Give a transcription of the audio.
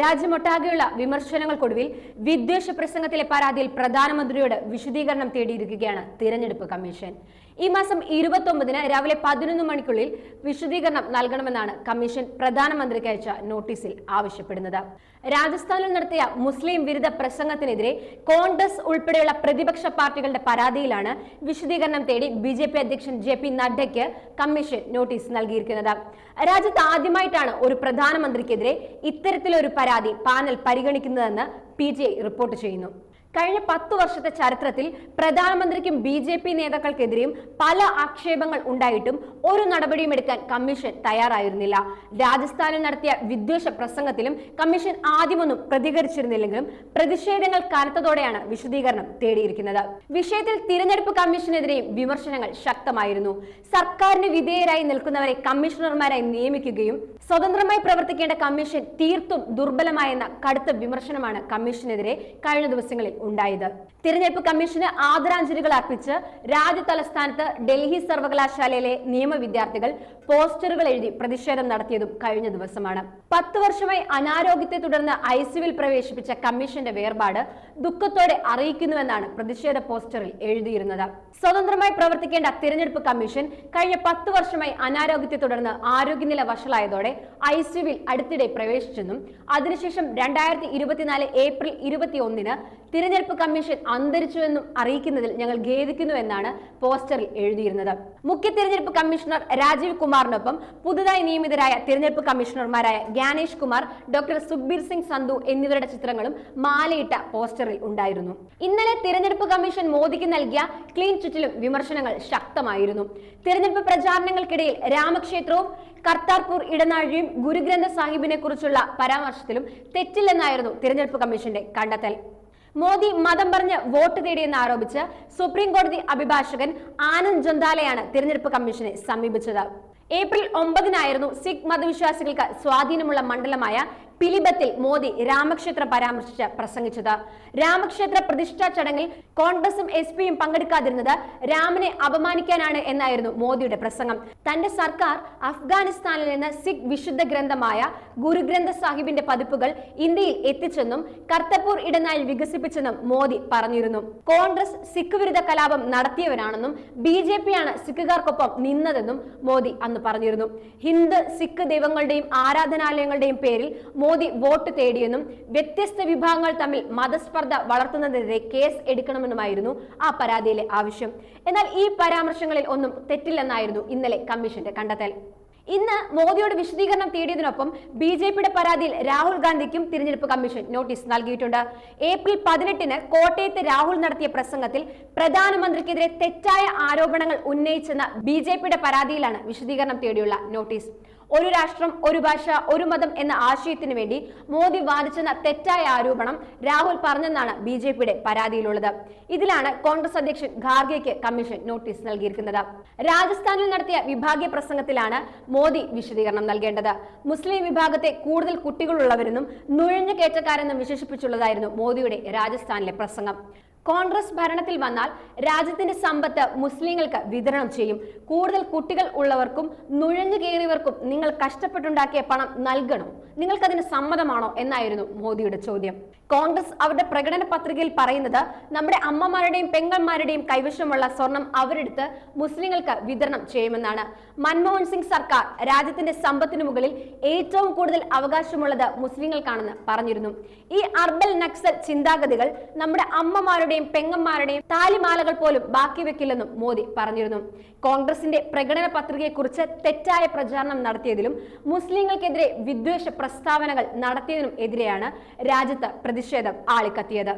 രാജ്യമൊട്ടാകെയുള്ള വിമർശനങ്ങൾക്കൊടുവിൽ വിദ്വേഷ പ്രസംഗത്തിലെ പരാതിയിൽ പ്രധാനമന്ത്രിയോട് വിശദീകരണം തേടിയിരിക്കുകയാണ് തിരഞ്ഞെടുപ്പ് കമ്മീഷൻ. ഈ മാസം ഇരുപത്തി ഒമ്പതിന് രാവിലെ പതിനൊന്ന് മണിക്കുള്ളിൽ വിശദീകരണം നൽകണമെന്നാണ് കമ്മീഷൻ പ്രധാനമന്ത്രിക്ക് അയച്ച നോട്ടീസിൽ ആവശ്യപ്പെടുന്നത്. രാജസ്ഥാനിൽ നടത്തിയ മുസ്ലിം വിരുദ്ധ പ്രസംഗത്തിനെതിരെ കോൺഗ്രസ് ഉൾപ്പെടെയുള്ള പ്രതിപക്ഷ പാർട്ടികളുടെ പരാതിയിലാണ് വിശദീകരണം തേടി ബി ജെ പി അധ്യക്ഷൻ ജെ പി നഡ്ഡയ്ക്ക് കമ്മീഷൻ നോട്ടീസ് നൽകിയിരിക്കുന്നത്. രാജ്യത്ത് ആദ്യമായിട്ടാണ് ഒരു പ്രധാനമന്ത്രിക്കെതിരെ ഇത്തരത്തിലൊരു പരാതി പാനൽ പരിഗണിക്കുന്നതെന്ന് പി റിപ്പോർട്ട് ചെയ്യുന്നു. കഴിഞ്ഞ പത്തു വർഷത്തെ ചരിത്രത്തിൽ പ്രധാനമന്ത്രിക്കും ബി ജെ പി നേതാക്കൾക്കെതിരെയും പല ആക്ഷേപങ്ങൾ ഉണ്ടായിട്ടും ഒരു നടപടിയും എടുക്കാൻ കമ്മീഷൻ തയ്യാറായിരുന്നില്ല. രാജസ്ഥാനിൽ നടത്തിയ വിദ്വേഷ പ്രസംഗത്തിലും കമ്മീഷൻ ആദ്യമൊന്നും പ്രതികരിച്ചിരുന്നില്ലെങ്കിലും പ്രതിഷേധങ്ങൾ കനത്തതോടെയാണ് വിശദീകരണം തേടിയിരിക്കുന്നത്. വിഷയത്തിൽ തിരഞ്ഞെടുപ്പ് കമ്മീഷനെതിരെയും വിമർശനങ്ങൾ ശക്തമായിരുന്നു. സർക്കാരിന് വിധേയരായി നിൽക്കുന്നവരെ കമ്മീഷണർമാരായി നിയമിക്കുകയും സ്വതന്ത്രമായി പ്രവർത്തിക്കേണ്ട കമ്മീഷൻ തീർത്തും ദുർബലമായെന്ന കടുത്ത വിമർശനമാണ് കമ്മീഷനെതിരെ കഴിഞ്ഞ ദിവസങ്ങളിൽ ഉണ്ടായത്. തിരഞ്ഞെടുപ്പ് കമ്മീഷന് ആദരാഞ്ജലികൾ അർപ്പിച്ച് രാജ്യ തലസ്ഥാനത്ത് ഡൽഹി സർവകലാശാലയിലെ നിയമ വിദ്യാർത്ഥികൾ പോസ്റ്ററുകൾ എഴുതി പ്രതിഷേധം നടത്തിയതും കഴിഞ്ഞ ദിവസമാണ്. പത്ത് വർഷമായി അനാരോഗ്യത്തെ തുടർന്ന് ഐ സിയുവിൽ പ്രവേശിപ്പിച്ച കമ്മീഷന്റെ വേർപാട് ദുഃഖത്തോടെ അറിയിക്കുന്നുവെന്നാണ് പ്രതിഷേധ പോസ്റ്ററിൽ എഴുതിയിരുന്നത്. സ്വതന്ത്രമായി പ്രവർത്തിക്കേണ്ട തിരഞ്ഞെടുപ്പ് കമ്മീഷൻ കഴിഞ്ഞ പത്ത് വർഷമായി അനാരോഗ്യത്തെ തുടർന്ന് ആരോഗ്യനില വഷളായതോടെ ഐ സിയുവിൽ അടുത്തിടെ പ്രവേശിച്ചെന്നും അതിനുശേഷം രണ്ടായിരത്തി ഇരുപത്തിനാല് ഏപ്രിൽ ഇരുപത്തി ഒന്നിന് തിരഞ്ഞെടുപ്പ് കമ്മീഷൻ അന്തരിച്ചുവെന്നും അറിയിക്കുന്നതിൽ ഞങ്ങൾ ഖേദിക്കുന്നു എന്നാണ് പോസ്റ്ററിൽ എഴുതിയിരുന്നത്. മുഖ്യ തിരഞ്ഞെടുപ്പ് കമ്മീഷണർ രാജീവ് കുമാറിനൊപ്പം പുതുതായി നിയമിതരായ തിരഞ്ഞെടുപ്പ് കമ്മീഷണർമാരായ ഗ്യാനേഷ് കുമാർ ഡോക്ടർ സുഖ്ബീർ സിംഗ് സന്ധു എന്നിവരുടെ ചിത്രങ്ങളും മാലയിട്ട പോസ്റ്ററിൽ ഉണ്ടായിരുന്നു. ഇന്നലെ തിരഞ്ഞെടുപ്പ് കമ്മീഷൻ മോദിക്ക് നൽകിയ ക്ലീൻ ചുറ്റിലും വിമർശനങ്ങൾ ശക്തമായിരുന്നു. തിരഞ്ഞെടുപ്പ് പ്രചാരണങ്ങൾക്കിടയിൽ രാമക്ഷേത്രവും കർത്താർപൂർ ഇടനാഴിയും ഗുരുഗ്രന്ഥ സാഹിബിനെ കുറിച്ചുള്ള പരാമർശത്തിലും തെറ്റില്ലെന്നായിരുന്നു തിരഞ്ഞെടുപ്പ് കമ്മീഷന്റെ കണ്ടെത്തൽ. മോദി മതം പറഞ്ഞ് വോട്ട് തേടിയെന്ന് ആരോപിച്ച് സുപ്രീം കോടതി അഭിഭാഷകൻ ആനന്ദ് ജന്താലയാണ് തിരഞ്ഞെടുപ്പ് കമ്മീഷനെ സമീപിച്ചത്. ഏപ്രിൽ ഒമ്പതിനായിരുന്നു സിഖ് മതവിശ്വാസികൾക്ക് സ്വാധീനമുള്ള മണ്ഡലമായ പിലിബത്തിൽ മോദി രാമക്ഷേത്ര പരാമർശിച്ച് പ്രസംഗിച്ചത്. രാമക്ഷേത്ര പ്രതിഷ്ഠാ ചടങ്ങിൽ കോൺഗ്രസും എസ് പിയും പങ്കെടുക്കാതിരുന്നത് രാമനെ അപമാനിക്കാനാണ് എന്നായിരുന്നു മോദിയുടെ പ്രസംഗം. തന്റെ സർക്കാർ അഫ്ഗാനിസ്ഥാനിൽ നിന്ന് സിഖ് വിശുദ്ധ ഗ്രന്ഥമായ ഗുരുഗ്രന്ഥ സാഹിബിന്റെ പതിപ്പുകൾ ഇന്ത്യയിൽ എത്തിച്ചെന്നും കർത്തപ്പൂർ ഇടനാഴി വികസിപ്പിച്ചെന്നും മോദി പറഞ്ഞിരുന്നു. കോൺഗ്രസ് സിഖ് വിരുദ്ധ കലാപം നടത്തിയവരാണെന്നും ബി ജെ പിയാണ് സിഖുകാർക്കൊപ്പം നിന്നതെന്നും മോദി അന്ന് പറഞ്ഞിരുന്നു. ഹിന്ദു സിഖ് ദൈവങ്ങളുടെയും ആരാധനാലയങ്ങളുടെയും പേരിൽ മോദി വോട്ട് തേടിയെന്നും വ്യത്യസ്ത വിഭാഗങ്ങൾ തമ്മിൽ മതസ്പർദ്ധ വളർത്തുന്നതിനെതിരെ കേസ് എടുക്കണമെന്നുമായിരുന്നു ആ പരാതിയിലെ ആവശ്യം. എന്നാൽ ഈ പരാമർശങ്ങളിൽ ഒന്നും തെറ്റില്ലെന്നായിരുന്നു ഇന്നലെ കമ്മീഷന്റെ കണ്ടെത്തൽ. ഇന്ന് മോദിയോട് വിശദീകരണം തേടിയതിനൊപ്പം ബി ജെ പിയുടെ പരാതിയിൽ രാഹുൽ ഗാന്ധിക്കും തിരഞ്ഞെടുപ്പ് കമ്മീഷൻ നോട്ടീസ് നൽകിയിട്ടുണ്ട്. ഏപ്രിൽ പതിനെട്ടിന് കോട്ടയത്ത് രാഹുൽ നടത്തിയ പ്രസംഗത്തിൽ പ്രധാനമന്ത്രിക്കെതിരെ തെറ്റായ ആരോപണങ്ങൾ ഉന്നയിച്ചെന്ന ബി പരാതിയിലാണ് വിശദീകരണം തേടിയുള്ള നോട്ടീസ്. ഒരു രാഷ്ട്രം ഒരു ഭാഷ ഒരു മതം എന്ന ആശയത്തിന് വേണ്ടി മോദി വാദിച്ചെന്ന തെറ്റായ ആരോപണം രാഹുൽ പറഞ്ഞെന്നാണ് ബി ജെ പിയുടെ പരാതിയിലുള്ളത്. ഇതിലാണ് കോൺഗ്രസ് അധ്യക്ഷൻ ഖാർഗെക്ക് കമ്മീഷൻ നോട്ടീസ് നൽകിയിരിക്കുന്നത്. രാജസ്ഥാനിൽ നടത്തിയ വിഭാഗീയ പ്രസംഗത്തിലാണ് മോദി വിശദീകരണം നൽകേണ്ടത്. മുസ്ലിം വിഭാഗത്തെ കൂടുതൽ കുട്ടികളുള്ളവരെന്നും നുഴഞ്ഞു കയറ്റക്കാരെന്നും വിശേഷിപ്പിച്ചുള്ളതായിരുന്നു മോദിയുടെ രാജസ്ഥാനിലെ പ്രസംഗം. കോൺഗ്രസ് ഭരണത്തിൽ വന്നാൽ രാജ്യത്തിന്റെ സമ്പത്ത് മുസ്ലിങ്ങൾക്ക് വിതരണം ചെയ്യും. കൂടുതൽ കുട്ടികൾ ഉള്ളവർക്കും നുഴഞ്ഞു കയറിയവർക്കും നിങ്ങൾ കഷ്ടപ്പെട്ടുണ്ടാക്കിയ പണം നൽകണോ? നിങ്ങൾക്കതിന് സമ്മതമാണോ എന്നായിരുന്നു മോദിയുടെ ചോദ്യം. കോൺഗ്രസ് അവരുടെ പ്രകടന പത്രികയിൽ പറയുന്നത് നമ്മുടെ അമ്മമാരുടെയും പെങ്ങന്മാരുടെയും കൈവശമുള്ള സ്വർണം അവരെടുത്ത് മുസ്ലിങ്ങൾക്ക് വിതരണം ചെയ്യുമെന്നാണ്. മൻമോഹൻ സിംഗ് സർക്കാർ രാജ്യത്തിന്റെ സമ്പത്തിനു മുകളിൽ ഏറ്റവും കൂടുതൽ അവകാശമുള്ളത് മുസ്ലിങ്ങൾക്കാണെന്ന് പറഞ്ഞിരുന്നു. ഈ അർബൽ നക്സൽ ചിന്താഗതികൾ നമ്മുടെ അമ്മമാരുടെയും പെങ്ങന്മാരുടെയും താലിമാലകൾ പോലും ബാക്കി വെക്കില്ലെന്നും മോദി പറഞ്ഞിരുന്നു. കോൺഗ്രസിന്റെ പ്രകടന പത്രികയെക്കുറിച്ച് തെറ്റായ പ്രചാരണം നടത്തിയതിലും മുസ്ലിങ്ങൾക്കെതിരെ വിദ്വേഷ പ്രസ്താവനകൾ നടത്തിയതിനും എതിരെയാണ് രാജ്യത്ത് പ്രതിഷേധം ആളിക്കത്തിയത്.